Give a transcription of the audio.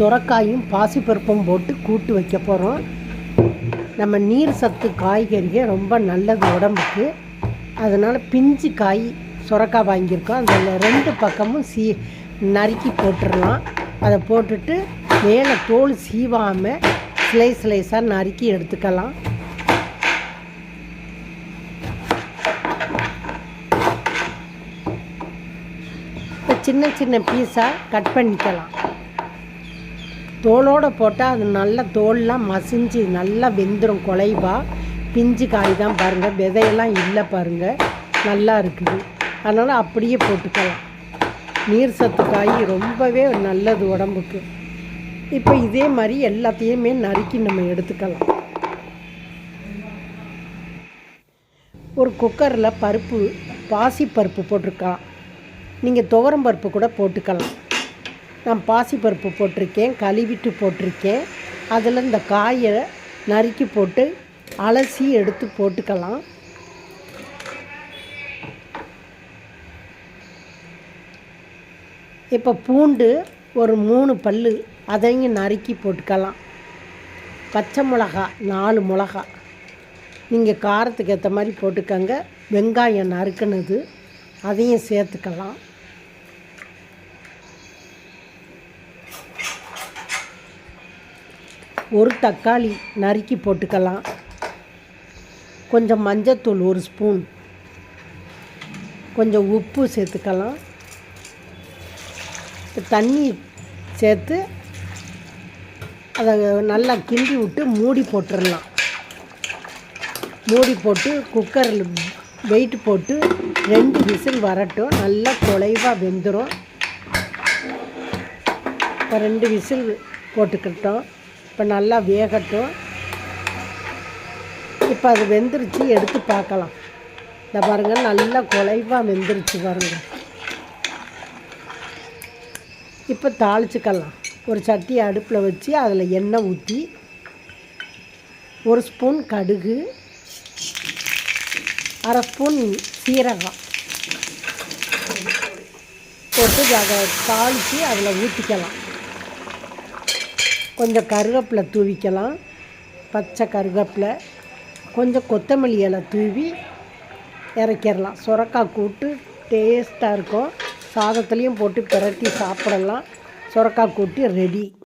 சுரக்காயும் பாசிப்பருப்பும் போட்டு கூட்டு வைக்க போகிறோம் நம்ம நீர் சத்து காய்கறிகள் ரொம்ப நல்லது உடம்புக்கு. அதனால் பிஞ்சு காய் சுரக்காய் வாங்கியிருக்கோம். அதில் ரெண்டு பக்கமும் சீ நறுக்கி போட்டுடலாம் அதை போட்டுட்டு மேலே தோல் சீவாமல் ஸ்லைஸ் ஸ்லைஸாக நறுக்கி எடுத்துக்கலாம். இப்போ சின்ன சின்ன பீஸாக கட் பண்ணிக்கலாம். தோலோடு போட்டால் அது நல்லா தோல்லாம் மசிஞ்சு நல்லா வெந்துடும் குலைவா. பிஞ்சு காய் தான் பாருங்கள் விதையெல்லாம் இல்லை பாருங்கள் நல்லா இருக்குது. அதனால் அப்படியே போட்டுக்கலாம். நீர் சத்து காய் ரொம்பவே நல்லது உடம்புக்கு. இப்போ இதே மாதிரி எல்லாத்தையுமே நறுக்கி நம்ம எடுத்துக்கலாம். ஒரு குக்கரில் பருப்பு பாசி பருப்பு போட்டிருக்கலாம் நீங்கள் துவரம் பருப்பு கூட போட்டுக்கலாம். நான் பாசிப்பருப்பு போட்டிருக்கேன் கழுவிட்டு போட்டிருக்கேன். அதில் இந்த காயை நறுக்கி போட்டு அலசி எடுத்து போட்டுக்கலாம். இப்போ பூண்டு ஒரு மூணு பல் அதையும் நறுக்கி போட்டுக்கலாம். பச்சை மிளகா நாலு மிளகா. நீங்கள் காரத்துக்கு ஏற்ற மாதிரி போட்டுக்கோங்க. வெங்காயம் நறுக்கினது அதையும் சேர்த்துக்கலாம். ஒரு தக்காளி நறுக்கி போட்டுக்கலாம். கொஞ்சம் மஞ்சத்தூள் ஒரு ஸ்பூன். கொஞ்சம் உப்பு சேர்த்துக்கலாம். தண்ணி சேர்த்து அதை நல்லா கிண்டி விட்டு மூடி போட்டுடலாம் மூடி போட்டு குக்கரில் வெயிட் போட்டு ரெண்டு விசில் வரட்டும். நல்லா குலைவாக வெந்துடும் இப்போ ரெண்டு விசில் போட்டுக்கிட்டோம். இப்போ நல்லா வேகட்டும். இப்போ அது வெந்துருச்சு எடுத்து பார்க்கலாம். இந்த பாருங்கள் நல்லா குலைவாக வெந்துருச்சு பாருங்கள் இப்போ தாளிச்சுக்கலாம். ஒரு சட்டியை அடுப்பில் வச்சு அதில் எண்ணெய் ஊற்றி ஒரு ஸ்பூன் கடுகு அரை ஸ்பூன் சீரகம் போட்டு அதை தாளித்து அதில் ஊற்றிக்கலாம் கொஞ்சம் கருவேப்பிலை தூவிக்கலாம். பச்சை கருவேப்பிலை கொஞ்சம் கொத்தமல்லி இலை தூவி இறக்கிடலாம். சுரக்காய் கூட்டு டேஸ்ட்டாக இருக்கும். சாதத்துலேயும் போட்டு பிரட்டி சாப்பிடலாம். சுரக்காய் கூட்டு ரெடி